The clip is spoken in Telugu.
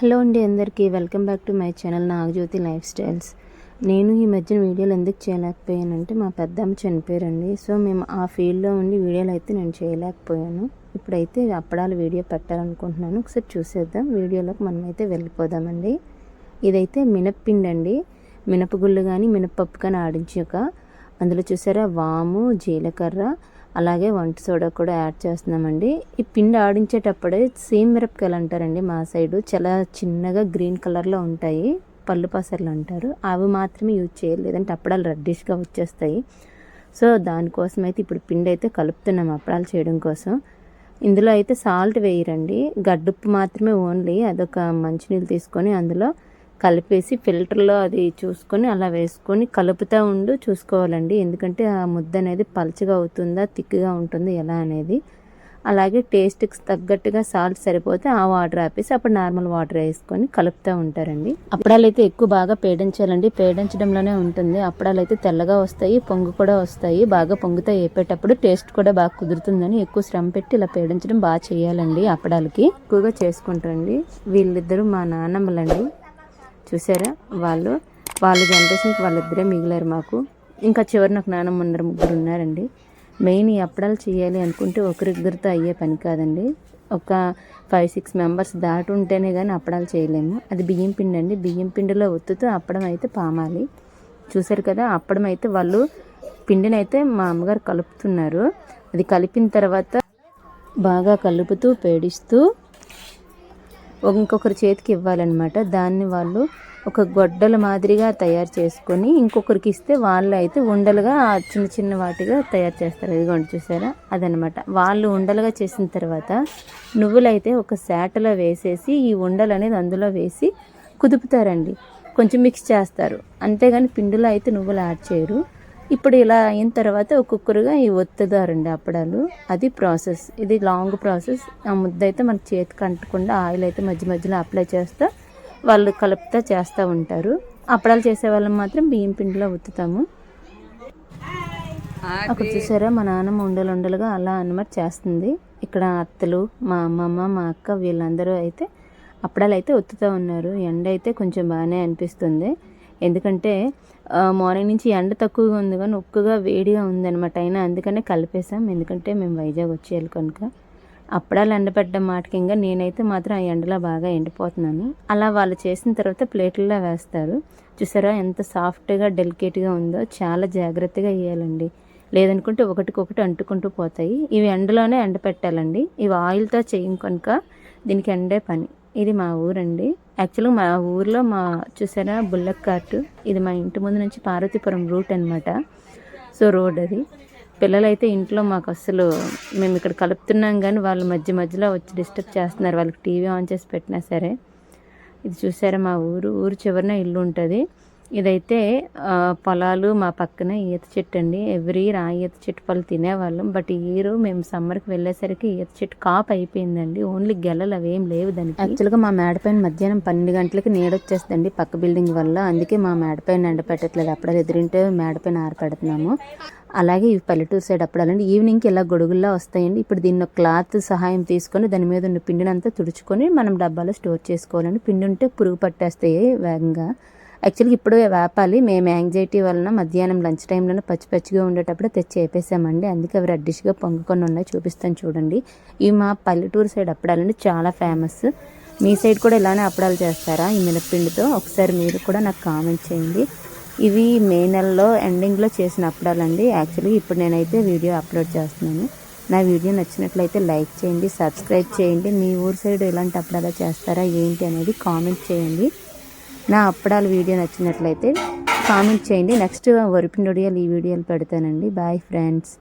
హలో అండి అందరికీ. Welcome back to my channel Nagajyothi lifestyles. నేను ఈ మధ్యన వీడియోలు ఎందుకు చేయలేకపోయానంటే మా పెద్దమ్మ చనిపోయారండి. సో మేము ఆ ఫీల్డ్లో ఉండి వీడియోలు అయితే నేను చేయలేకపోయాను. ఇప్పుడైతే అప్పడాలు వీడియో పెట్టాలనుకుంటున్నాను. ఒకసారి చూసేద్దాం. వీడియోలోకి మనమైతే వెళ్ళిపోదామండి. ఇదైతే మినప్పిండి అండి మినపగుళ్ళు కానీ మినపప్పు కానీ ఆడించాక. అందులో చూసారా? వాము జీలకర్ర అలాగే వంట సోడా కూడా యాడ్ చేస్తున్నామండి. ఈ పిండి ఆడించేటప్పుడే సేమ్ మిరపకాయలు అంటారండి మా సైడు. చాలా చిన్నగా గ్రీన్ కలర్లో ఉంటాయి. పళ్ళు పసర్లు అంటారు. అవి మాత్రమే యూజ్ చేయాలి. లేదంటే అప్పడాలు రెడ్డిష్గా వచ్చేస్తాయి. సో దానికోసం అయితే ఇప్పుడు పిండి అయితే కలుపుతున్నాం అప్పడాలు చేయడం కోసం. ఇందులో అయితే సాల్ట్ వేయరండి. గడ్డుప్పు మాత్రమే ఓన్లీ. అదొక మంచినీళ్ళు తీసుకొని అందులో కలిపేసి ఫిల్టర్లో అది చూసుకొని అలా వేసుకొని కలుపుతూ ఉండు చూసుకోవాలండి. ఎందుకంటే ఆ ముద్ద అనేది పలచగా అవుతుందా థిక్గా ఉంటుంది ఎలా అనేది. అలాగే టేస్ట్కి తగ్గట్టుగా సాల్ట్ సరిపోతే ఆ వాటర్ ఆపేసి అప్పుడు నార్మల్ వాటర్ వేసుకొని కలుపుతూ ఉంటారండి. అప్పడాలు అయితే ఎక్కువ బాగా పేడించాలండి. పేడించడంలోనే ఉంటుంది. అప్పడాలు అయితే తెల్లగా వస్తాయి పొంగు కూడా వస్తాయి. బాగా పొంగుతా వేపేటప్పుడు టేస్ట్ కూడా బాగా కుదురుతుందని ఎక్కువ శ్రమ పెట్టి ఇలా పేడించడం బాగా చేయాలండి అప్పడాలకి. ఎక్కువగా చేసుకుంటారండి. వీళ్ళిద్దరూ మా నాన్నమ్మలండి చూసారా? వాళ్ళు వాళ్ళ జనరేషన్కి వాళ్ళిద్దరే మిగిలారు మాకు. ఇంకా చివరి నాకు నానమ్మ ఉన్నారు ముగ్గురు ఉన్నారండి. మెయిన్ ఈ అప్పడాలు చేయాలి అనుకుంటే ఒకరిద్దరితో అయ్యే పని కాదండి. ఒక ఫైవ్ సిక్స్ మెంబర్స్ దాటి ఉంటేనే కానీ అప్పడాలు చేయలేము. అది బియ్యం పిండి అండి. బియ్యం పిండిలో ఒత్తుతూ అప్పడం అయితే పామాలి. చూసారు కదా అప్పడం అయితే వాళ్ళు పిండిని అయితే మా అమ్మగారు కలుపుతున్నారు. అది కలిపిన తర్వాత బాగా కలుపుతూ పేడిస్తూ ఇంకొకరి చేతికి ఇవ్వాలన్నమాట. దాన్ని వాళ్ళు ఒక గొడ్డల మాదిరిగా తయారు చేసుకొని ఇంకొకరికి ఇస్తే వాళ్ళు అయితే ఉండలుగా చిన్న చిన్న వాటిగా తయారు చేస్తారు. ఇదిగోండి చూసారా? అదనమాట వాళ్ళు ఉండలుగా చేసిన తర్వాత నువ్వులైతే ఒక శాటలో వేసేసి ఈ ఉండలు అనేది అందులో వేసి కుదుపుతారండి. కొంచెం మిక్స్ చేస్తారు. అంతేగాని పిండిలో అయితే నువ్వులు యాడ్ చేయరు. ఇప్పుడు ఇలా అయిన తర్వాత ఒక్కొక్కరుగా ఈ ఒత్తుదారండి అప్పడాలు. అది ప్రాసెస్. ఇది లాంగ్ ప్రాసెస్. ఆ ముద్ద అయితే మన చేతికి అంటకుండా ఆయిల్ అయితే మధ్య మధ్యలో అప్లై చేస్తా వాళ్ళు కలుపుతా చేస్తూ ఉంటారు. అప్పడాలు చేసే వాళ్ళం మాత్రం బియ్యం పిండిలో ఉత్తుతాము అక్కడ చూసారా మా నాన్నమ్మ ఉండలు ఉండలుగా అలా అన్నమాట చేస్తుంది. ఇక్కడ అత్తలు మా అమ్మమ్మ మా అక్క వీళ్ళందరూ అయితే అప్పడాలు అయితే ఒత్తుతూ ఉన్నారు. ఎండ అయితే కొంచెం బాగానే అనిపిస్తుంది. ఎందుకంటే మార్నింగ్ నుంచి ఎండ తక్కువగా ఉంది కానీ ఉక్కగా వేడిగా ఉందన్నమాట. అయినా అందుకనే కలిపేసాం ఎందుకంటే మేము వైజాగ్ వచ్చేయాలి కనుక. అప్పడాలు ఎండపెట్టడం మాటకి ఇంకా నేనైతే మాత్రం ఆ ఎండలో బాగా ఎండిపోతున్నాను. అలా వాళ్ళు చేసిన తర్వాత ప్లేట్లలో వేస్తారు. చూసారా ఎంత సాఫ్ట్గా డెలికేట్గా ఉందో. చాలా జాగ్రత్తగా వేయాలండి. లేదనుకుంటే ఒకటికొకటి అంటుకుంటూ పోతాయి. ఇవి ఎండలోనే ఎండ పెట్టాలండి ఇవి ఆయిల్తో చేయం కనుక దీనికి ఎండే పని. ఇది మా ఊరండి. యాక్చువల్గా మా ఊర్లో మా చూసారా బుల్లక్ కార్ట్ ఇది మా ఇంటి ముందు నుంచి పార్వతీపురం రూట్ అనమాట సో రోడ్ అది. పిల్లలైతే ఇంట్లో మాకు అసలు మేము ఇక్కడ కలుపుతున్నాం కానీ వాళ్ళు మధ్య మధ్యలో వచ్చి డిస్టర్బ్ చేస్తున్నారు. వాళ్ళకి టీవీ ఆన్ చేసి పెట్టినా సరే. ఇది చూసారా మా ఊరు? ఊరు చివరిన ఇల్లు ఉంటుంది. ఇదైతే పొలాలు మా పక్కన ఈత చెట్టు అండి. ఎవ్రీ ఇయర్ ఆ ఈత చెట్టు పళ్ళు తినేవాళ్ళం. బట్ ఈ ఇయర్ మేము సమ్మర్కి వెళ్ళేసరికి ఈత చెట్టు కాప్ అయిపోయిందండి. ఓన్లీ గెలలు అవేం లేవు దానికి. యాక్చువల్గా మా మేడపైన మధ్యాహ్నం పన్నెండు గంటలకి నీడొచ్చేస్తుందండి పక్క బిల్డింగ్ వల్ల. అందుకే మా మేడపైన ఎండ పెట్టట్లేదు. అప్పుడు ఎదురింటే మేడపైన ఆరపెడుతున్నాము అలాగే ఇవి పల్లెటూరు సైడ్ అప్పుడాలండి. ఈవినింగ్కి ఇలా గొడుగుల్లా వస్తాయండి. ఇప్పుడు దీన్ని క్లాత్ సహాయం తీసుకొని దాని మీద ఉన్న పిండినంతా తుడుచుకొని మనం డబ్బాలో స్టోర్ చేసుకోవాలండి. పిండి ఉంటే పురుగు పట్టేస్తాయి వేగంగా. యాక్చువల్గా ఇప్పుడు వేపాలి. మేము యాంగ్జైటీ వలన మధ్యాహ్నం లంచ్ టైంలో పచ్చి పచ్చిగా ఉండేటప్పుడు తెచ్చి వేపేసామండి. అందుకే అవి రెడ్డిష్గా పొంగుకొని ఉన్నాయి. చూపిస్తాను చూడండి. ఇవి మా పల్లెటూరు సైడ్ అప్పడాలండి. చాలా ఫేమస్. మీ సైడ్ కూడా ఇలానే అప్పడాలు చేస్తారా? ఈ మినప్పిండితో ఒకసారి మీరు కూడా నాకు కామెంట్ చేయండి. ఇవి మే నెలలో ఎండింగ్లో చేసిన అప్పడాలండి. యాక్చువల్లీ ఇప్పుడు నేనైతే వీడియో అప్లోడ్ చేస్తున్నాను. నా వీడియో నచ్చినట్లయితే లైక్ చేయండి సబ్స్క్రైబ్ చేయండి. మీ ఊరు సైడ్ ఇలాంటి అప్పడాలు చేస్తారా ఏంటి అనేది కామెంట్ చేయండి. నా అప్పడాల వీడియో నచ్చినట్లయితే కామెంట్ చేయండి. నెక్స్ట్ వరిపిండి ఈ వీడియోలు పెడతానండి. Bye friends